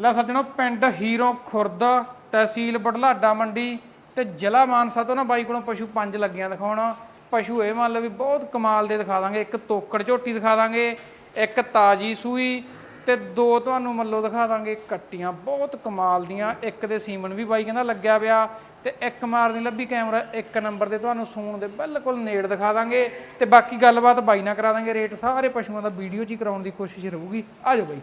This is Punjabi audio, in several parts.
ਲੈ ਸੱਜਣੋ, ਪਿੰਡ ਹੀਰੋ ਖੁਰਦ, ਤਹਿਸੀਲ ਬੜਲਾਡਾ ਮੰਡੀ ਤੇ ਜ਼ਿਲ੍ਹਾ ਮਾਨਸਾ ਤੋਂ ਨਾ ਬਾਈ ਕੋਲੋਂ ਪਸ਼ੂ ਪੰਜ ਲੱਗੀਆਂ ਦਿਖਾਉਣ। ਪਸ਼ੂ ਇਹ ਮੰਨ ਲਓ ਵੀ ਬਹੁਤ ਕਮਾਲ ਦੇ ਦਿਖਾ ਦਾਂਗੇ। ਇੱਕ ਤੋਕੜ ਝੋਟੀ ਦਿਖਾ ਦਾਂਗੇ, ਇੱਕ ਤਾਜੀ ਸੂਈ ਤੇ ਦੋ ਤੁਹਾਨੂੰ ਮੰਨ ਲਓ ਦਿਖਾ ਦਾਂਗੇ। ਕੱਟੀਆਂ ਬਹੁਤ ਕਮਾਲ ਦੀਆਂ। ਇੱਕ ਦੇ ਸੀਮਨ ਵੀ ਬਾਈ ਕਹਿੰਦਾ ਲੱਗਿਆ ਪਿਆ ਤੇ ਇੱਕ ਮਾਰ ਨਹੀਂ ਲੱਭੀ ਕੈਮਰਾ, ਇੱਕ ਨੰਬਰ ਤੇ ਤੁਹਾਨੂੰ ਸੂਣ ਦੇ ਬਿਲਕੁਲ ਨੇੜ ਦਿਖਾ ਦਾਂਗੇ। ਤੇ ਬਾਕੀ ਗੱਲਬਾਤ ਬਾਈ ਨਾਲ ਕਰਾ ਦਾਂਗੇ। ਰੇਟ ਸਾਰੇ ਪਸ਼ੂਆਂ ਦਾ ਵੀਡੀਓ 'ਚ ਹੀ ਕਰਾਉਣ ਦੀ ਕੋਸ਼ਿਸ਼ ਰਹੂਗੀ। ਆ ਜਾਓ ਬਾਈ।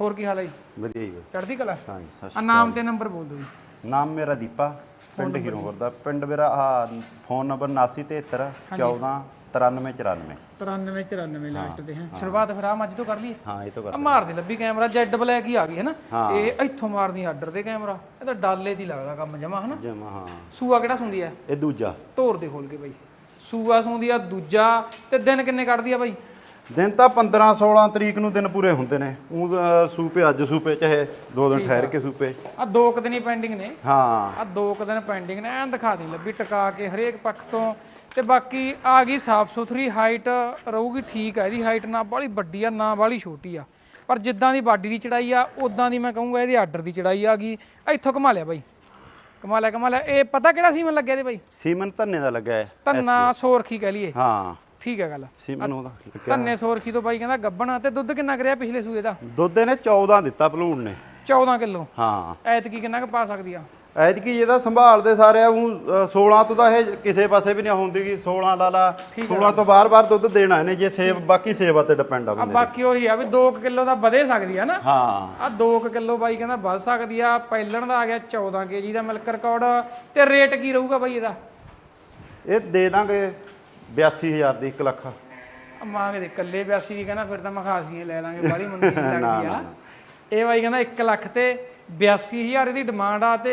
ਹੋਰ ਕੀ ਹਾਲ ਹੈ ਜੀ? ਵਧੀਆ ਜੀ। ਚੜ੍ਹਦੀ ਕਲਾ? ਹਾਂ ਜੀ ਸਤਿ ਆ ਨਾਮ ਤੇ ਨੰਬਰ ਬੋਲ ਦਿਓ ਜੀ। ਸ਼੍ਰੀ ਨਾਮ ਮੇਰਾ ਦੀਪਾ ਪਿੰਡ ਹੀਰੋਪੁਰ ਦਾ। ਪਿੰਡ ਮੇਰਾ ਆ ਫੋਨ ਨੰਬਰ 7973 14 9394 93 94 ਲਾਸਟ ਦੇ ਹੈ। ਸ਼ੁਰੂਆਤ ਫਿਰ ਆ ਮੱਝ ਤੋਂ ਕਰ ਲਈਏ? ਹਾਂ ਇਹ ਤੋਂ ਕਰ ਆ ਮਾਰਦੀ ਲੱਭੀ ਕੈਮਰਾ ਜੈਡ ਬਲੈਕ ਹੀ ਆ ਗਈ ਹੈ ਨਾ? ਇਹ ਇੱਥੋਂ ਮਾਰਦੀ ਆਰਡਰ ਦੇ ਕੈਮਰਾ। ਇਹ ਤਾਂ ਡਾਲੇ ਦੀ ਲੱਗਦਾ ਕੰਮ ਜਮਾ ਹਨਾ? ਜਮਾ ਹਾਂ। ਸੂਆ ਕਿਹੜਾ ਸੁੰਦੀ ਹੈ? ਇਹ ਦੂਜਾ। ਧੋਰ ਦੇ ਖੋਲ ਕੇ ਬਾਈ। ਸੂਆ ਸੁੰਦੀ ਆ ਦੂਜਾ। ਤੇ ਦਿਨ ਕਿੰਨੇ ਕੱਢਦੀ ਆ ਬਾਈ? ਦਿਨ ਤਾਂ 15 16 ਤਰੀਕ ਨੂੰ ਦਿਨ ਪੂਰੇ ਹੁੰਦੇ ਨੇ। ਉਹ ਸੂਪੇ ਅੱਜ ਸੂਪੇ ਚਾਹੇ ਦੋ ਦਿਨ ਠਹਿਰ ਕੇ ਸੂਪੇ। ਆ ਦੋ ਕੁ ਦਿਨ ਹੀ ਪੈਂਡਿੰਗ ਨੇ। ਹਾਂ। ਆ ਦੋ ਕੁ ਦਿਨ ਪੈਂਡਿੰਗ ਨੇ ਐਨ ਦਿਖਾ ਦੀ ਲੱਭੀ ਟਿਕਾ ਕੇ ਹਰੇਕ ਪੱਖ ਤੋਂ। ਤੇ ਬਾਕੀ ਆ ਗਈ ਸਾਫ਼ ਸੁਥਰੀ ਹਾਈਟ ਰਹੂਗੀ ਠੀਕ ਹੈ ਇਹਦੀ ਹਾਈਟ ਨਾ ਬਾਹਲੀ ਵੱਡੀ ਆ ਨਾ ਬਾਹਲੀ ਛੋਟੀ ਆ। ਪਰ ਜਿੱਦਾਂ ਦੀ ਬਾਡੀ ਦੀ ਚੜਾਈ ਆ ਉਦਾਂ ਦੀ ਮੈਂ ਕਹੂੰਗਾ ਇਹਦੀ ਆਰਡਰ ਦੀ ਚੜਾਈ ਆ ਗਈ। ਇੱਥੋਂ ਕਮਾ ਲਿਆ ਬਾਈ। ਕਮਾ ਲਿਆ ਕਮਾ ਲਿਆ। ਇਹ ਪਤਾ ਕਿਹੜਾ ਸੀਮਨ ਲੱਗਿਆ ਇਹਦੇ ਬਾਈ? ਸੀਮਨ ਧੰਨੇ ਦਾ ਲੱਗਾ ਹੈ ਧੰਨਾ ਸੋਰਖੀ ਕਹਿ ਲਈਏ। ਹਾਂ। ਠੀਕ ਹੈ ਗੱਲ। ਸੀਮਨ ਉਹਦਾ ਲੱਗਿਆ। ਧੰਨੇ ਸੋਰਖੀ ਤੋਂ ਬਾਈ ਕਹਿੰਦਾ ਗੱਬਣਾ ਤੇ ਦੁੱਧ ਕਿੰਨਾ ਕਰਿਆ ਪਿਛਲੇ ਸੂਏ ਦਾ? ਦੁੱਧ ਇਹਨੇ 14 ਦਿੱਤਾ ਭਲੂਣ ਨੇ। 14 ਕਿਲੋ? ਹਾਂ। ਐਤਕੀ ਕਿੰਨਾ ਕੁ ਪਾ ਸਕਦੀ ਆ? ਐਤਕੀ ਇਹਦਾ ਸੰਭਾਲਦੇ ਸਾਰੇ ਆ ਊਂ, ਅ, 16 ਤੋਂ ਤਾਂ ਇਹ ਕਿਸੇ ਪਾਸੇ ਵੀ ਨਹੀਂ ਹੁੰਦੀਗੀ 16 ਲਾ ਲਾ 16 ਤੋਂ ਬਾਰ-ਬਾਰ ਦੁੱਧ ਦੇਣਾ ਇਹਨੇ ਜੇ ਸੇਵ ਬਾਕੀ ਸੇਵਾ ਤੇ ਡਿਪੈਂਡ ਆ ਆ ਬੰਦੇ ਬਾਕੀ ਉਹੀ ਆ ਵੀ 2 ਕਿਲੋ ਦਾ ਵਧੇ ਸਕਦੀ ਆ ਨਾ। ਹਾਂ। ਆ 2 ਕਿਲੋ ਬਾਈ ਕਹਿੰਦਾ ਵੱਧ ਸਕਦੀ ਆ ਪਹਿਲਣ ਦਾ ਆ ਗਿਆ 14 ਕੇਜੀ ਦਾ ਮਿਲਕ ਰਿਕਾਰਡ ਤੇ ਰੇਟ ਕੀ ਰਹੂਗਾ ਬਾਈ ਇਹਦਾ? ਇਹ ਦੇ ਦਾਂਗੇ। 82000 ਦੀ 1 ਲੱਖ। ਆ ਮੰਗ ਦੇ ਕੱਲੇ 82 ਦੀ ਕਹਿੰਦਾ ਫਿਰ ਤਾਂ ਮਖਾਸੀਆਂ ਲੈ ਲਾਂਗੇ ਬਾਹਲੀ ਮੰਦੀ ਨਹੀਂ ਲੱਗਦੀ ਆ। ਇਹ ਬਾਈ ਕਹਿੰਦਾ 1 ਲੱਖ ਤੇ 82000 ਦੀ ਡਿਮਾਂਡ ਆ ਤੇ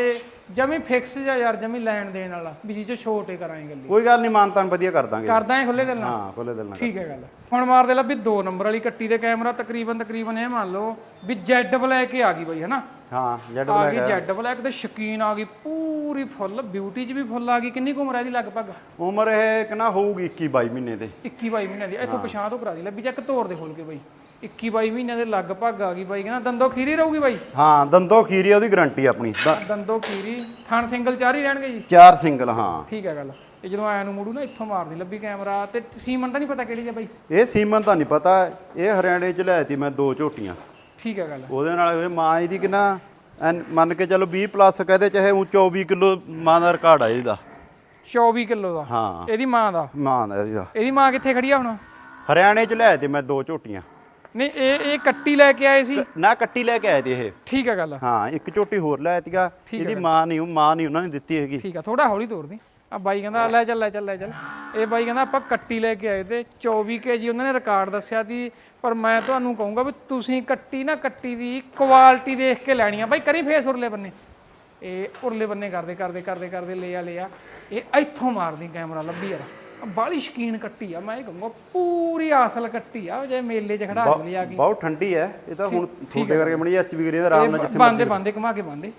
ਜਮੀ ਫਿਕਸ ਜਾਂ ਯਾਰ ਜਮੀ ਲੈਣ ਦੇਣ ਵਾਲਾ। ਵੀ ਜੀ ਚ ਛੋਟੇ ਕਰਾਂਗੇ ਗੱਲੀ। ਕੋਈ ਗੱਲ ਨਹੀਂ ਮਾਨਤਾਨ ਵਧੀਆ ਕਰ ਦਾਂਗੇ। ਕਰਦਾ ਹੈ ਖੁੱਲੇ ਦਿਲ ਨਾਲ। ਹਾਂ ਖੋਲੇ ਦਿਲ ਨਾਲ ਠੀਕ ਹੈ ਗੱਲ। ਹੁਣ ਮਾਰ ਦੇ ਲਾ ਵੀ 2 ਨੰਬਰ ਵਾਲੀ ਕੱਟੀ ਦੇ ਕੈਮਰਾ ਤਕਰੀਬਨ ਤਕਰੀਬਨ ਇਹ ਮੰਨ ਲਓ ਵੀ ਜੈਡ ਬਲੈਕ ਹੀ ਆ ਗਈ ਬਾਈ ਹਨਾ? ਹਾਂ ਜੈਡ ਆ ਬਲੈਕ ਗਈ ਜੈਡ ਬਲੈਕ ਤੇ ਸ਼ਕੀਨ ਆ ਗਈ ਪੂਰੀ ਫੁੱਲ ਬਿਊਟੀ 'ਚ ਵੀ ਫੁੱਲ ਆ ਗਈ। ਕਿੰਨੀ ਕੁ ਉਮਰ ਹੈ ਇਹਦੀ ਲਗਭਗ? ਉਮਰ ਇਹ ਕਿੰਨਾ ਹੋਊਗੀ 21 22 ਮਹੀਨੇ ਦੇ। 21 22 ਮਹੀਨਿਆਂ ਦੀ। ਇੱਥੋਂ ਪਛਾਣ ਤੋਂ ਕਰਾ ਦੀ। ਲੱਭੀ ਚੈੱਕ ਤੋੜ ਦੇ ਖੋਲ ਕੇ ਬਾਈ। 21 22 ਮਹੀਨਿਆਂ ਦੇ ਲਗਭਗ ਆ ਗਈ ਬਾਈ। ਕਹਿੰਦਾ ਦੰਦੋ ਖੀਰੀ ਰਹੂਗੀ ਬਾਈ? ਹਾਂ ਦੰਦੋ ਖੀਰੀ ਉਹਦੀ ਗਾਰੰਟੀ ਆਪਣੀ। ਦ- ਦੰਦੋ ਖੀਰੀ। ਥਣ ਸਿੰਗਲ ਚਾਰ ਹੀ ਰਹਿਣਗੇ ਜੀ? ਚਾਰ ਸਿੰਗਲ ਹਾਂ। ਠੀਕ ਹੈ ਗੱਲ। ਤੇ ਜਦੋਂ ਆਇਆ ਨੂੰ ਮੁੜੂ ਨਾ ਇੱਥੋਂ ਮਾਰਦੀ ਲੱਭੀ ਕੈਮਰਾ। ਤੇ ਸੀਮਨ ਤਾਂ ਨਹੀਂ ਪਤਾ ਕਿਹੜੀ ਹੈ ਬਾਈ? ਇਹ ਸੀਮਨ ਤਾਂ ਨਹੀਂ ਪਤਾ। ਇਹ ਹਰਿਆਣੇ ਚ ਲਿਆਈ ਤੀ ਮੈਂ ਦੋ ਝੋਟੀਆਂ। ਠੀਕ ਹੈ ਗੱਲ। ਉਹਦੇ ਨਾਲ ਇਹ ਮਾਂ ਇਹਦੀ ਕਿੰਨਾ ਐਨ ਮੰਨ ਕੇ ਚੱਲੋ 20 ਪਲੱਸ ਕਹਦੇ ਚਾਹੇ ਉਹ 24 ਕਿਲੋ ਮਾਂ ਦਾ ਰਿਕਾਰਡ ਆ ਇਹਦਾ। 24 ਕਿਲੋ ਦਾ। ਹਾਂ। ਇਹਦੀ ਮਾਂ ਦਾ? ਮਾਂ ਦਾ ਇਹਦਾ ਇਹਦੀ ਮਾਂ ਕਿੱਥੇ ਖੜੀ ਆ ਹੁਣ? ਹਰਿਆਣੇ ਚ ਲਿਆਏ ਤੇ ਮੈਂ ਦੋ ਝੋਟੀਆਂ। ਨਹੀਂ ਇਹ ਇਹ ਕੱਟੀ ਲੈ ਕੇ ਆਏ ਸੀ? ਨਾ ਕੱਟੀ ਲੈ ਕੇ ਆਏ ਤੇ ਇਹ। ਠੀਕ ਹੈ ਗੱਲ। ਹਾਂ ਇੱਕ ਝੋਟੀ ਹੋਰ ਲਿਆਇਆ ਤੀਗਾ। ਇਹਦੀ ਮਾਂ ਨਹੀਂ ਮਾਂ ਨਹੀਂ ਉਹਨਾਂ ਨੇ ਦਿੱਤੀ ਹੈਗੀ। ਠੀਕ ਆ ਥੋੜਾ ਹੌਲੀ ਤੋਰਦੀ ਆ ਬਾਈ ਕਹਿੰਦਾ ਲੈ ਚੱਲ ਲੈ ਚੱਲ ਲੈ ਚੱਲ। ਇਹ ਬਾਈ ਕਹਿੰਦਾ ਆਪਾਂ ਕੱਟੀ ਲੈ ਕੇ ਆਏ ਤੇ 24 ਕੇਜੀ ਉਹਨਾਂ ਨੇ ਰਿਕਾਰਡ ਦੱਸਿਆ ਸੀ ਪਰ ਮੈਂ ਤੁਹਾਨੂੰ ਕਹੂੰਗਾ ਵੀ ਤੁਸੀਂ ਕੱਟੀ ਨਾ ਕੱਟੀ ਦੀ ਕੁਆਲਿਟੀ ਦੇਖ ਕੇ ਲੈਣੀ ਆ। ਬਾਈ ਕਰੀ ਫੇਸ ਉਰਲੇ ਬੰਨੇ। ਇਹ ਉਰਲੇ ਬੰਨੇ ਕਰਦੇ ਕਰਦੇ ਕਰਦੇ ਕਰਦੇ ਲੈ ਆ ਲੈ ਆ ਇਹ ਇੱਥੋਂ ਮਾਰਦੀ ਕੈਮਰਾ ਲੱਭੀ ਯਾਰ। ਬਾਲੀ ਸ਼ਕੀਨ ਕੱਟੀ ਆ ਮੈਂ ਇਹ ਕਹੂੰਗਾ ਪੂਰੀ ਅਸਲ ਕੱਟੀ ਆ ਜੇ ਮੇਲੇ 'ਚ ਖੜਾ ਲਈ ਆ ਗਈ ਬਹੁਤ ਠੰਡੀ ਹੈ ਇਹ ਤਾਂ ਹੁਣ ਤੁਹਾਡੇ ਕਰਕੇ ਮਣੀ ਐਚ ਵੀ ਕਰੀ ਦਾ ਆਰਾਮ ਨਾਲ ਜਿੱਥੇ ਬੰਦੇ ਬੰਦੇ ਘੁਮਾ ਕੇ ਬੰਦੇ।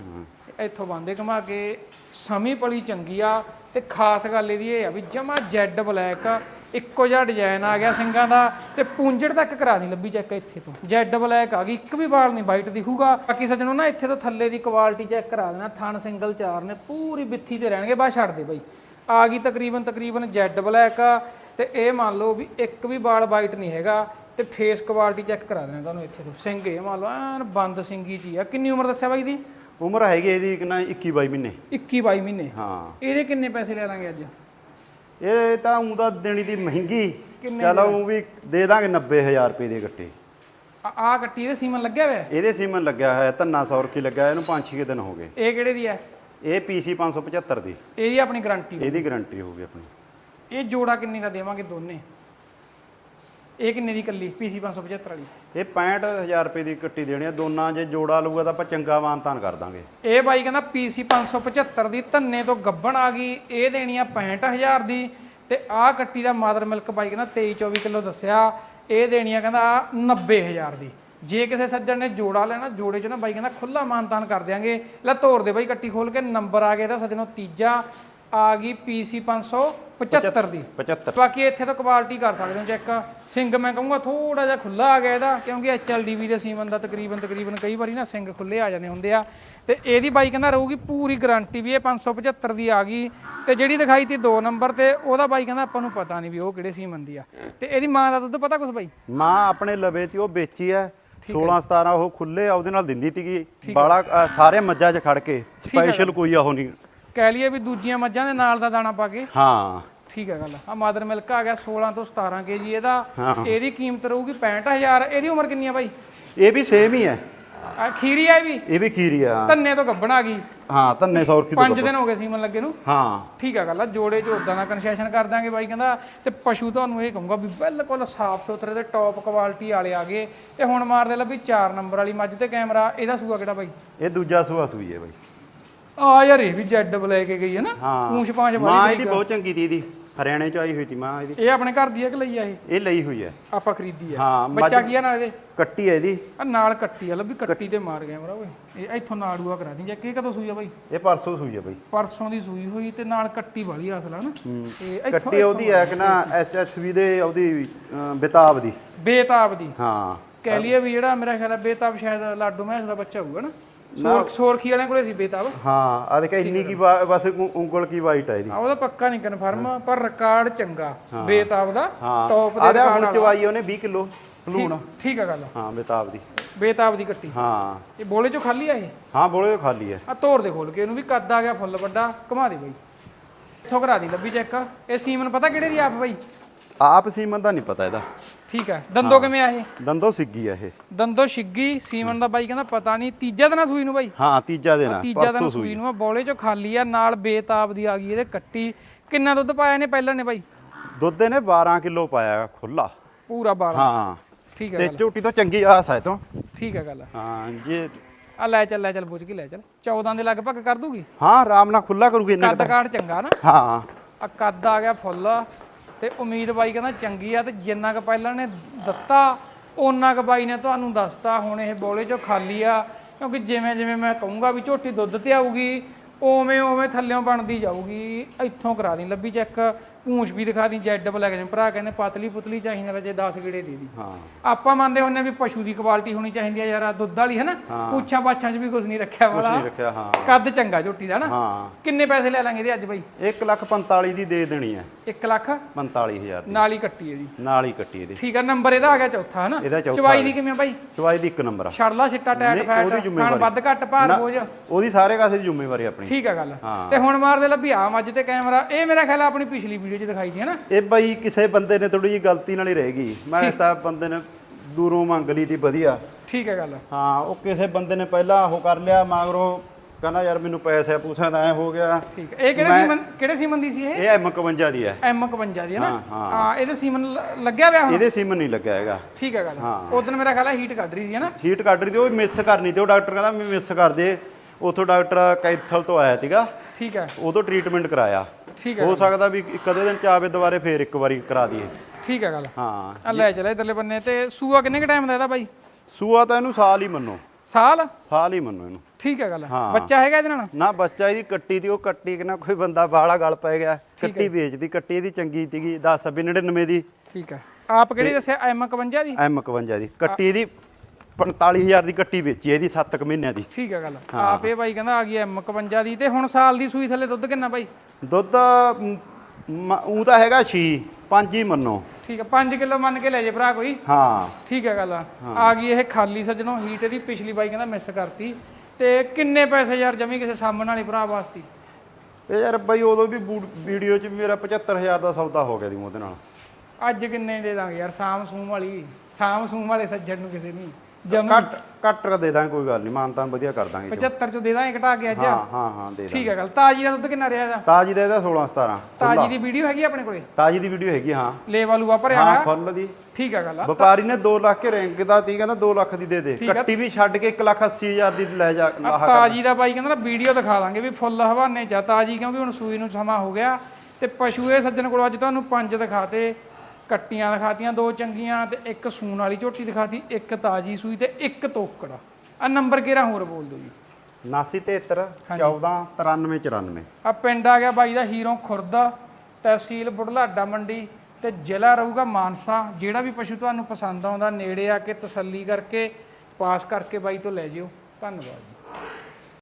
ਇੱਥੋਂ ਬੰਦੇ ਘੁਮਾ ਕੇ, ਸਮੀ ਪਲੀ ਚੰਗੀ ਆ, ਤੇ ਖਾਸ ਗੱਲ ਇਹਦੀ ਇਹ ਆ ਵੀ ਜਮਾ ਜੈਡ ਬਲੈਕ ਇੱਕੋ ਜਿਹਾ ਡਿਜ਼ਾਈਨ ਆ ਗਿਆ ਸਿੰਘਾਂ ਦਾ, ਤੇ ਪੂੰਜੜ ਤੱਕ ਕਰਾ ਨਹੀਂ ਲੱਭੀ ਚੈੱਕ ਇੱਥੇ ਤੋਂ। ਜੈਡ ਬਲੈਕ ਆ ਗਈ, ਇੱਕ ਵੀ ਵਾਲ ਨਹੀਂ ਵਾਈਟ ਦਿਖੂਗਾ। ਬਾਕੀ ਸੱਜਣੋ ਨਾ, ਇੱਥੇ ਤੋਂ ਥੱਲੇ ਦੀ ਕੁਆਲਿਟੀ ਚੈੱਕ ਕਰਾ ਦੇਣਾ ਥਣ ਸਿੰਗਲ ਚਾਰ ਨੇ, ਪੂਰੀ ਬਿੱਥੀ ਤੇ ਰਹਿਣਗੇ ਬਾਹਰ ਛੱਡ ਦੇ ਬਾਈ। ਆ ਗਈ ਤਕਰੀਬਨ ਤਕਰੀਬਨ ਜੈਡ ਬਲੈਕ ਆ, ਤੇ ਇਹ ਮੰਨ ਲਓ ਵੀ ਇੱਕ ਵੀ ਵਾਲ ਵਾਈਟ ਨਹੀਂ ਹੈਗਾ, ਤੇ ਫੇਸ ਕੁਆਲਿਟੀ ਚੈੱਕ ਕਰਾ ਦੇਣਾ ਤੁਹਾਨੂੰ ਇੱਥੇ ਤੋਂ। ਸਿੰਘ, ਇਹ ਮੰਨ ਲਓ ਐਨ ਬੰਦ ਸਿੰਗੀ ਜੀ ਆ। ਕਿੰਨੀ ਉਮਰ ਦੱਸਿਆ ਬਾਈ ਦੀ? ਉਮਰ ਹੈਗੀ ਇਹਦੀ ਕਿੰਨਾ 21 22 ਮਹੀਨੇ। 21 22 ਮਹੀਨੇ। ਹਾਂ। ਇਹਦੇ ਕਿੰਨੇ ਪੈਸੇ ਲੈ ਲਾਂਗੇ ਅੱਜ? ਇਹ ਤਾਂ ਉਹਦਾ ਦੇਣੀ ਦੀ ਮਹਿੰਗੀ। ਚਲ ਉਹ ਵੀ ਦੇ ਦਾਂਗੇ 90000 ਰੁਪਏ ਦੇ ਗੱਟੇ। ਆ ਕੱਟੀ ਦੇ ਸੀਮਨ ਲੱਗਿਆ ਹੋਇਆ? ਇਹਦੇ ਸੀਮਨ ਲੱਗਿਆ ਹੋਇਆ ਧੰਨਾ 100 ਰੁਪਏ ਲੱਗਿਆ ਇਹਨੂੰ 5-6 ਦਿਨ ਹੋ ਗਏ। ਇਹ ਕਿਹੜੇ ਦੀ ਹੈ? ਇਹ ਪੀਸੀ 575 ਦੀ। ਇਹਦੀ ਆਪਣੀ ਗਾਰੰਟੀ। ਇਹਦੀ ਗਾਰੰਟੀ ਹੋਊਗੀ ਆਪਣੀ। ਇਹ ਜੋੜਾ ਕਿੰਨੇ ਦਾ ਦੇਵਾਂਗੇ ਦੋਨੇ? ਇਹ ਕਿੰਨੇ ਦੀ ਕੱਲੀ PC 575 ਵਾਲੀ। ਇਹ 65000 ਰੁਪਏ ਦੀ ਕੱਟੀ ਦੇਣੀ ਆ। ਦੋਨਾਂ ਜੇ ਜੋੜਾ ਲਊਗਾ ਤਾਂ ਆਪਾਂ ਚੰਗਾ ਮਾਨਤਾਨ ਕਰ ਦਾਂਗੇ। ਇਹ ਬਾਈ ਕਹਿੰਦਾ PC 575 ਦੀ ਧੰਨੇ ਤੋਂ ਗੱਬਣ ਆ ਗਈ। ਇਹ ਦੇਣੀ ਆ 65000 ਦੀ। ਤੇ ਆਹ ਕੱਟੀ ਦਾ ਮਾਦਰ ਮਿਲਕ ਬਾਈ ਕਹਿੰਦਾ 23 24 ਕਿਲੋ ਦੱਸਿਆ। ਇਹ ਦੇਣੀ ਆ ਕਹਿੰਦਾ 90000 ਦੀ। ਜੇ ਕਿਸੇ ਸੱਜਣ ਨੇ ਜੋੜਾ ਲੈਣਾ ਜੋੜੇ ਚ ਨਾ ਬਾਈ ਕਹਿੰਦਾ ਖੁੱਲਾ ਮਾਨਤਾਨ ਕਰ ਦਿਆਂਗੇ। ਲੈ ਤੋਰ ਦੇ ਬਾਈ ਕੱਟੀ ਖੋਲ ਕੇ ਨੰਬਰ ਆ ਗਿਆ ਇਹਦਾ ਸੱਜਣੋ ਤੀਜਾ। ਆ ਗਈ ਪੀਸੀ 575 ਦੀ। 75 ਬਾਕੀ ਇੱਥੇ ਤਾਂ ਕੁਆਲਿਟੀ ਕਰ ਸਕਦੇ ਹੋ ਚੈੱਕ ਸਿੰਘ ਮੈਂ ਕਹੂੰਗਾ ਥੋੜਾ ਜਿਹਾ ਖੁੱਲਾ ਆ ਗਿਆ ਇਹਦਾ ਕਿਉਂਕਿ ਐਚਐਲਡੀਵੀ ਦੇ ਸੀਮਨ ਦਾ ਤਕਰੀਬਨ ਤਕਰੀਬਨ ਕਈ ਵਾਰੀ ਨਾ ਸਿੰਘ ਖੁੱਲੇ ਆ ਜਾਂਦੇ ਹੁੰਦੇ ਆ। ਤੇ ਇਹਦੀ ਬਾਈ ਕਹਿੰਦਾ ਰਹੂਗੀ ਪੂਰੀ ਗਾਰੰਟੀ ਵੀ ਇਹ 575 ਦੀ ਆ ਗਈ। ਤੇ ਜਿਹੜੀ ਦਿਖਾਈ ਤੀ 2 ਨੰਬਰ ਤੇ ਉਹਦਾ ਬਾਈ ਕਹਿੰਦਾ ਆਪਾਂ ਨੂੰ ਪਤਾ ਨਹੀਂ ਵੀ ਉਹ ਕਿਹੜੇ ਸੀਮਨ ਦੀ ਆ। ਤੇ ਇਹਦੀ ਮਾਂ ਦਾ ਦੁੱਧ ਪਤਾ ਕੁਛ ਬਾਈ? ਮਾਂ ਆਪਣੇ ਲਵੇ ਤੀ ਉਹ ਵੇਚੀ ਐ 16 17 ਉਹ ਖੁੱਲੇ ਆ ਉਹਦੇ ਨਾਲ ਦਿੰਦੀ ਤੀਗੀ ਬਾਲਾ ਸਾਰੇ ਮੱਝਾਂ 'ਚ ਖੜ ਕੇ ਸਪੈਸ਼ਲ ਕੋਈ ਉਹ ਨਹੀਂ। ਕਹਿ ਲਈਏ ਵੀ ਦੂਜੀਆਂ ਮੱਝਾਂ ਦੇ ਨਾਲ ਦਾ ਦਾਣਾ ਪਾ ਕੇ। ਹਾਂ। ਠੀਕ ਹੈ ਗੱਲ ਆ। ਮਾਦਰ ਮਿਲਕ ਆ ਗਿਆ 16 ਤੋਂ 17 ਕੇਜੀ ਇਹਦਾ। ਇਹਦੀ ਕੀਮਤ ਰਹੂਗੀ 65000 ਇਹਦੀ ਉਮਰ ਕਿੰਨੀ ਆ ਬਾਈ? ਇਹ ਵੀ ਸੇਮ ਹੀ ਹੈ। ਆ ਖੀਰੀ ਆ ਵੀ? ਇਹ ਵੀ ਖੀਰੀ ਆ। ਧੰਨੇ ਤੋਂ ਗੱਬਣ ਆ ਗਈ। ਹਾਂ ਧੰਨੇ 100 ਰੁਪਏ 5 ਦਿਨ ਹੋ ਗਏ ਸੀਮਨ ਲੱਗੇ ਨੂੰ। ਹਾਂ। ਠੀਕ ਆ ਗੱਲ ਆ ਜੋੜੇ ਚ ਉਦਾਂ ਦਾ ਕਨਸੈਸ਼ਨ ਕਰ ਦਾਂਗੇ ਬਾਈ ਕਹਿੰਦਾ। ਤੇ ਪਸ਼ੂ ਤੁਹਾਨੂੰ ਇਹ ਕਹੂੰਗਾ ਵੀ ਬਿਲਕੁਲ ਸਾਫ਼ ਸੁਥਰੇ ਤੇ ਟੌਪ ਕੁਆਲਿਟੀ ਵਾਲੇ ਆ ਗਏ। ਤੇ ਹੁਣ ਮਾਰਦੇ ਲੱਭੀ 4 ਨੰਬਰ ਵਾਲੀ ਮੱਝ ਤੇ ਕੈਮਰਾ ਇਹਦਾ ਸੂਆ ਕਿਹੜਾ ਬਾਈ? ਇਹ ਦੂਜਾ ਸੂਆ ਸੂਈ ਹੈ ਬਾਈ। ਆ ਯਾਰ ਇਹ ਵੀ ਜੈਡ ਲੈ ਕੇ ਗਈ ਹੈ ਨਾ। ਹਾਂ। ਪੂੰਛ ਪਾਂਚ ਮਾਂ ਵਾਲੀ ਇਹਦੀ ਬਹੁਤ ਚੰਗੀ ਇਹਦੀ। ਹਰਿਆਣੇ ਚ ਆਈ ਹੋਈ ਤੀ ਮਾਂ ਇਹਦੀ। ਇਹ ਆਪਣੇ ਘਰ ਦੀ ਹੈ ਕਿ ਲਈ ਆ ਇਹ? ਇਹ ਲਈ ਹੋਈ ਹੈ। ਆਪਾਂ ਖਰੀਦੀ ਆ ਹਾਂ ਬੱਚਾ ਕੀ ਆ ਨਾਲ ਇਹਦੇ? ਕੱਟੀ ਹੈ ਇਹਦੀ। ਆ ਨਾਲ ਕੱਟੀ ਆ ਲੱਭੀ ਕੱਟੀ ਤੇ ਮਾਰ ਗਿਆ ਮਰਾ ਓਏ। ਇਹ ਇੱਥੋਂ ਨਾੜੂਆ ਕਰਾ ਦੀ। ਜਾਂ ਕਿ ਕਦੋਂ ਸੂਈ ਆ ਬਾਈ? ਇਹ ਪਰਸੋਂ ਸੂਈ ਹੈ ਬਾਈ। ਪਰਸੋਂ ਦੀ ਸੂਈ ਹੋਈ ਤੇ ਨਾਲ ਕੱਟੀ ਵਾਲੀ ਅਸਲ ਹਨ ਤੇ ਇੱਥੋਂ ਕੱਟੀ ਉਹਦੀ ਹੈ ਕਿ ਨਾ ਐਚਐਸਵੀ ਦੇ ਉਹਦੀ ਬਿਤਾਬ ਦੀ। ਬੇਤਾਬ ਦੀ। ਹਾਂ। ਕਹਿ ਲਈਏ ਵੀ ਜਿਹੜਾ ਮੇਰਾ ਖਿਆਲ ਹੈ ਬੇਤਾਬ ਸ਼ਾਇਦ ਲਾਡੂ ਮਹਿਸ ਦਾ ਬੱਚਾ ਹੋਊਗਾ ਨਾ। ਸੋਰ ਸੋਰਖੀ ਵਾਲਿਆਂ ਕੋਲੇ ਸੀ ਬੇਤਾਬ ਹਾਂ ਆ ਦੇਖ ਇੰਨੀ ਕੀ ਬਸ ਉਂਗਲ ਕੀ ਵਾਈਟ ਹੈ ਇਹਦੀ। ਆ ਉਹਦਾ ਪੱਕਾ ਨਹੀਂ ਕਨਫਰਮ ਪਰ ਰਿਕਾਰਡ ਚੰਗਾ। ਬੇਤਾਬ ਦਾ ਟੌਪ ਦੇ ਆ ਰਿਕਾਰਡ ਹੁਣ ਚਵਾਈ ਉਹਨੇ 20 ਕਿਲੋ ਲੂਣ। ਠੀਕ ਆ ਗੱਲ। ਹਾਂ ਬਿਤਾਬ ਦੀ ਬੇਤਾਬ ਦੀ ਕੱਟੀ। ਹਾਂ। ਇਹ ਬੋਲੇ ਚੋਂ ਖਾਲੀ ਆ ਇਹ? ਹਾਂ ਬੋਲੇ ਖਾਲੀ ਹੈ ਆ ਤੋੜ ਦੇ ਖੋਲ ਕੇ ਇਹਨੂੰ ਵੀ ਕੱਦ ਆ ਗਿਆ ਫੁੱਲ ਵੱਡਾ ਘੁਮਾ ਦੇ ਬਾਈ। ਇੱਥੋਂ ਕਰਾ ਦੀ ਲੱਭੀ ਚੈੱਕ ਇਹ ਸੀਮਨ ਪਤਾ ਕਿਹੜੇ ਦੀ ਆਪ ਬਾਈ? ਆਪ ਸੀਮਨ ਦਾ ਨਹੀਂ ਪਤਾ ਇਹਦਾ। ਠੀਕ ਹੈ। ਦੰਦੋ ਕਿਵੇਂ ਆ ਇਹ? ਦੰਦੋ ਸਿੱਗੀ ਆ ਇਹ। ਦੰਦੋ ਛਿੱਗੀ ਸੀਮਨ ਦਾ ਬਾਈ ਕਹਿੰਦਾ ਪਤਾ ਨਹੀਂ। ਤੀਜਾ ਦਿਨ ਆ ਸੂਈ ਨੂੰ ਬਾਈ? ਹਾਂ ਤੀਜਾ ਦਿਨ ਆ। ਤੀਜਾ ਦਿਨ ਸੂਈ ਨੂੰ ਆ। ਬੋਲੇ ਚੋਂ ਖਾਲੀ ਆ ਨਾਲ ਬੇਤਾਬ ਦੀ ਆ ਗਈ ਇਹਦੇ ਕੱਟੀ। ਕਿੰਨਾ ਦੁੱਧ ਪਾਇਆ ਨੇ ਪਹਿਲਾਂ ਨੇ ਬਾਈ? ਦੁੱਧ ਇਹਨੇ 12 ਕਿਲੋ ਪਾਇਆ ਖੁੱਲਾ ਪੂਰਾ 12 ਹਾਂ। ਠੀਕ ਹੈ ਤੇ ਝੋਟੀ ਤੋਂ ਚੰਗੀ ਆਸ ਹੈ ਤੋਂ। ਠੀਕ ਹੈ ਗੱਲ ਹਾਂ ਜੇ ਆ ਲੈ ਚੱਲ ਲੈ ਚੱਲ ਪੁੱਛ ਕੇ ਲੈ ਚੱਲ। 14 ਦੇ ਲਗਭਗ ਕਰ ਦੂਗੀ? ਹਾਂ ਆਰਾਮ ਨਾਲ ਖੁੱਲਾ ਕਰੂਗੀ ਇੰਨੇ ਕੁ ਕੱਦ ਕਾਠ ਚੰਗਾ ਨਾ। ਹਾਂ। ਆ ਕੱਦ ਆ ਗਿਆ ਫੁੱਲ। ਤੇ ਉਮੀਦ ਬਾਈ ਕਹਿੰਦਾ ਚੰਗੀ ਆ ਤੇ ਜਿੰਨਾ ਕੁ ਪਹਿਲਾਂ ਨੇ ਦਿੱਤਾ ਉਹਨਾਂ ਕੁ ਬਾਈ ਨੇ ਤੁਹਾਨੂੰ ਦੱਸਤਾ। ਹੁਣ ਇਹ ਬੋਲੇ ਚੋਂ ਖਾਲੀ ਆ, ਕਿਉਂਕਿ ਜਿਵੇਂ ਜਿਵੇਂ ਮੈਂ ਕਹੂੰਗਾ ਵੀ ਝੋਟੀ ਦੁੱਧ ਤੇ ਆਊਗੀ ਓਵੇਂ ਓਵੇਂ ਥੱਲਿਓਂ ਬਣਦੀ ਜਾਊਗੀ, ਇੱਥੋਂ ਕਰਾ ਦੀ ਲੱਭੀ ਚੈੱਕ ਪੂੰਛ ਵੀ ਦਿਖਾ ਦੀ ਜੈਡ ਬਲੈਕ ਜਿਵੇਂ ਭਰਾ ਕਹਿੰਦੇ ਪਤਲੀ ਪੁਤਲੀ ਚਾਹੀਦੀ ਨਾ ਜੇ 10 ਗੇੜੇ ਦੇ ਦੀ। ਹਾਂ। ਆਪਾਂ ਮੰਨਦੇ ਹੁੰਨੇ ਵੀ ਪਸ਼ੂ ਦੀ ਕੁਆਲਿਟੀ ਹੋਣੀ ਚਾਹੀਦੀ ਆ ਯਾਰ ਦੁੱਧ ਵਾਲੀ ਹੈ ਨਾ ਪੁੱਛਾਂ ਪਾਛਾਂ 'ਚ ਵੀ ਕੁਝ ਨਹੀਂ ਰੱਖਿਆ ਵਾਲਾ। ਨਹੀਂ ਰੱਖਿਆ ਹਾਂ। ਕੱਦ ਚੰਗਾ ਝੋਟੀ ਦਾ ਨਾ। ਹਾਂ। ਕਿੰਨੇ ਪੈਸੇ ਲੈ ਲਾਂਗੇ ਇਹਦੇ ਅੱਜ ਬਾਈ? 1 ਲੱਖ 45 ਦੀ ਦੇ ਦੇਣੀ ਹੈ 1 ਲੱਖ? 45000 ਦੀ। ਨਾਲ ਹੀ ਕੱਟੀ ਇਹਦੀ। ਨਾਲ ਹੀ ਕੱਟੀ ਇਹਦੀ। ਠੀਕ ਆ ਨੰਬਰ ਇਹਦਾ ਆ ਗਿਆ ਚੌਥਾ ਇਹਦਾ ਚੌਥਾ ਚਵਾਈ ਦੀ ਕਿਵੇਂ ਬਾਈ? ਚਵਾਈ ਦੀ ਇੱਕ ਨੰਬਰ ਆ। ਛੜਲਾ ਛਿੱਟਾ ਟੈਟ ਫੈਟ ਖਾਣ। ਵੱਧ ਘੱਟ ਭਾਰ ਨਾ, ਬੋਝ। ਉਹਦੀ ਸਾਰੇ ਕਾਸੇ ਦੀ ਜ਼ਿੰਮੇਵਾਰੀ ਆਪਣੀ। ਠੀਕ ਆ ਗੱਲ। ਹਾਂ। ਤੇ ਹੁਣ ਮਾਰਦੇ ਲੱਭੀ ਆ ਮੱਝ ਤੇ ਕੈਮਰਾ। ਇਹ ਮੇਰਾ ਖਿਆਲ ਆਪਣੀ ਪਿਛਲੀ ਵੀਡੀਓ 'ਚ ਦਿਖਾਈ ਸੀ ਹਨਾ ਇਹ ਬਈ ਕਿਸੇ ਬੰਦੇ ਨੇ ਥੋੜੀ ਜਿਹੀ ਗਲਤੀ ਨਾਲ ਹੀ ਰਹਿ ਗਈ। ਮੈਂ ਤਾਂ ਬੰਦੇ ਨੇ ਦੂਰੋਂ ਮੰਗ ਲਈ ਤੀ ਵਧੀਆ। ਠੀਕ ਹੈ ਗੱਲ। ਹਾਂ ਉਹ ਕਿਸੇ ਬੰਦੇ ਨੇ ਪਹਿਲਾਂ ਉਹ ਕਰ ਲਿਆ ਮਗਰੋਂ ਕਹਿੰਦਾ ਯਾਰ ਮੈਨੂੰ ਪੈਸੇ ਪੂਸਿਆਂ ਦਾ ਐ ਹੋ ਗਿਆ। ਠੀਕ। ਹੈ ਇਹ ਕਿਹੜੇ ਮੈਂ- ਸੀਮਨ ਕਿਹੜੇ ਸੀਮਨ ਦੀ ਸੀ ਇਹ? ਇਹ M51 ਦੀ ਹੈ। ਐਮ 51 ਦੀ ਹੈ ਨਾ? ਹਾਂ, ਹਾਂ। ਹਾਂ ਇਹਦੇ ਸੀਮਨ ਲ- ਲੱਗਿਆ ਹੋਇਆ ਹੁਣ? ਇਹਦੇ ਸੀਮਨ ਨਹੀਂ ਲੱਗਿਆ ਹੈਗਾ। ਠੀਕ ਹੈ ਗੱਲ। ਹਾਂ। ਉਦੋਂ ਮੇਰਾ ਖਿਆਲ ਆ ਹੀਟ ਕੱਢ ਰਹੀ ਸੀ ਹਨਾ ਹੀਟ ਕੱਢ ਰਹੀ ਤੇ ਉਹ ਮਿਸ ਕਰਨੀ ਤੇ ਉਹ ਡਾਕਟਰ ਕਹਿੰਦਾ ਮੈਂ ਮਿਸ ਕਰ ਦੇ। ਉਥੋਂ ਡਾਕਟਰ ਕੈਥਲ ਤੋਂ ਆਇਆ ਸੀਗਾ। ਠੀਕ ਹੈ। ਉਦੋਂ ਟ੍ਰੀਟਮੈਂਟ ਕਰਾਇਆ। ਠੀਕ ਹੈ ਹੋ ਸਕਦਾ ਵੀ ਇੱਕ ਅੱਧੇ ਦਿਨ ਚ ਆਵੇ ਦੁਬਾਰੇ ਫੇਰ ਇੱਕ ਵਾਰੀ ਕਰਾ ਦਈਏ। ਠੀਕ ਹੈ ਗੱਲ। ਹਾਂ। ਆ ਲੈ ਚਲੇ ਇਧਰਲੇ ਬੰਨੇ ਤੇ ਸੂਆ ਕਿੰਨੇ ਕ ਟਾਈਮ ਦਾ ਇਹਦਾ ਬਾਈ? ਸੂਆ ਤਾਂ ਇਹਨੂੰ ਸਾਲ ਹੀ ਮੰਨੋ। ਸਾਲ? ਸਾਲ ਹੀ ਮੰਨੋ ਇਹਨੂੰ। ਠੀਕ ਹੈ ਗੱਲ। ਬੱਚਾ ਹੈਗਾ ਇਹਦੇ ਨਾਲ? ਨਾ ਬੱਚਾ ਇਹਦੀ ਕੱਟੀ ਦੀ ਉਹ ਕੱਟੀ ਕਿ ਨਾ ਕੋਈ ਬੰਦਾ ਬਾਹਲਾ ਗਲ ਪੈ ਗਿਆ ਕੱਟੀ ਵੇਚਦੀ ਕੱਟੀ ਇਹਦੀ ਚੰਗੀ ਸੀਗੀ 10 99 ਦੀ। ਠੀਕ ਹੈ। ਆਪ ਕਿਹੜੀ ਦੱਸਿਆ? ਐਮ 51 ਦੀ? ਐਮ 51 ਦੀ। ਕੱਟੀ ਇਹਦੀ 45000 ਦੀ ਕੱਟੀ ਵੇਚੀ ਇਹਦੀ 7 ਕੁ ਮਹੀਨਿਆਂ ਦੀ। ਠੀਕ ਹੈ ਗੱਲ। ਆਪ ਇਹ ਬਾਈ ਕਹਿੰਦਾ ਆ ਗਈ ਐਮ 51 ਦੀ ਤੇ ਹੁਣ ਸਾਲ ਦੀ ਸੂਈ ਥੱਲੇ ਦੁੱਧ ਕਿੰਨਾ ਬਾਈ? ਦੁੱਧ ਉਹ ਤਾਂ ਹੈਗਾ 6 5 ਹੀ ਮੰਨੋ। ਠੀਕ ਹੈ 5 ਕਿਲੋ ਮੰਨ ਕੇ ਲੈ ਜੇ ਭਰਾ ਕੋਈ। ਹਾਂ। ਠੀਕ ਹੈ ਗੱਲ ਆ। ਗਈ ਇਹ ਖਾਲੀ ਸੱਜਣੋ ਹੀਟ ਇਹਦੀ ਪਿਛਲੀ ਬਾਈ ਕਹਿੰਦਾ ਮਿਸ ਕਰਤੀ। ਤੇ ਕਿੰਨੇ ਪੈਸੇ ਯਾਰ ਜਮੀ ਕਿਸੇ ਸਾਹਮਣੇ ਵਾਲੇ ਭਰਾ ਵਾਸਤੇ? ਇਹ ਯਾਰ ਬਈ ਉਦੋਂ ਵੀ ਵੀਡੀਓ 'ਚ ਮੇਰਾ 75000 ਦਾ ਸੌਦਾ ਹੋ ਗਿਆ ਦੀ ਉਹਦੇ ਨਾਲ। ਅੱਜ ਕਿੰਨੇ ਦੇ ਦਾਂਗੇ ਯਾਰ ਸਾਮ ਸੂਮ ਵਾਲੀ। ਸਾਮ ਸੂਮ ਵਾਲੇ ਸੱਜਣ ਨੂੰ ਕਿਸੇ ਨਹੀਂ ਜਮੀ ਕੱਟ ਕੱਟ ਦੇ ਦਾਂਗੇ ਕੋਈ ਗੱਲ ਨਹੀਂ ਮਾਨਤਾਨ ਵਧੀਆ ਕਰ ਦਾਂਗੇ ਜੋ। 75 ਚ ਦੇ ਦਾਂਗੇ ਘਟਾ ਕੇ ਅੱਜ। ਹਾਂ ਹਾਂ ਹਾਂ ਦੇ ਦਾਂਗੇ। ਠੀਕ ਹੈ ਗੱਲ ਤਾਜੀ ਦਾ ਦੁੱਧ ਕਿੰਨਾ ਰਿਹਾ ਇਹਦਾ? ਤਾਜੀ ਦਾ ਇਹਦਾ 16 17 ਤਾਜੀ ਦੀ ਵੀਡੀਓ ਹੈਗੀ ਆਪਣੇ ਕੋਲੇ? ਤਾਜੀ ਦੀ ਵੀਡੀਓ ਹੈਗੀ ਹਾਂ। ਲੇਵਾ ਲੂਆ ਭਰਿਆ ਹਾਂ ਫੁੱਲ ਦੀ। ਠੀਕ ਹੈ ਗੱਲ ਵਪਾਰੀ ਨੇ 2 ਲੱਖ ਕੇ ਰੈਂਕ ਦਾ ਤੀ ਕਹਿੰਦਾ 2 ਲੱਖ ਦੀ ਦੇ ਦੇ। ਕੱਟੀ ਵੀ ਛੱਡ ਕੇ 1 ਲੱਖ 80 ਹਜ਼ਾਰ ਦੀ ਲੈ ਜਾ ਤਾਜੀ ਦਾ ਬਾਈ ਕਹਿੰਦਾ ਨਾ ਵੀਡੀਓ ਦਿਖਾ ਦਾਂਗੇ ਵੀ ਫੁੱਲ ਹਵਾਨੇ ਚ ਤਾਜੀ ਕਿਉਂਕਿ ਹੁਣ ਸੂਈ ਨੂੰ ਸਮਾਂ ਹੋ ਗਿਆ। ਤੇ ਪਸ਼ੂ ਇਹ ਸੱਜਣ ਕੋਲ ਅੱਜ ਤੁਹਾਨੂੰ ਪੰਜ ਦਿਖਾਤੇ। ਕੱਟੀਆਂ ਦਿਖਾਤੀਆਂ ਦੋ ਚੰਗੀਆਂ ਤੇ ਇੱਕ ਸੂਣ ਵਾਲੀ ਝੋਟੀ ਦਿਖਾਤੀ ਇੱਕ ਤਾਜੀ ਸੂਈ ਤੇ ਇੱਕ ਤੋਕੜ। ਆ ਨੰਬਰ ਕਿਹੜਾ ਹੋਰ ਬੋਲ ਦਿਓ ਜੀ? 7973 14 93 94 ਆ ਪਿੰਡ ਆ ਗਿਆ ਬਾਈ ਦਾ ਹੀਰੋ ਖੁਰਦ ਤਹਿਸੀਲ ਬੁਢਲਾਡਾ ਮੰਡੀ ਤੇ ਜ਼ਿਲ੍ਹਾ ਰਹੂਗਾ ਮਾਨਸਾ। ਜਿਹੜਾ ਵੀ ਪਸ਼ੂ ਤੁਹਾਨੂੰ ਪਸੰਦ ਆਉਂਦਾ ਨੇੜੇ ਆ ਕੇ ਤਸੱਲੀ ਕਰਕੇ ਪਾਸ ਕਰਕੇ ਬਾਈ ਤੋਂ ਲੈ ਜਿਓ। ਧੰਨਵਾਦ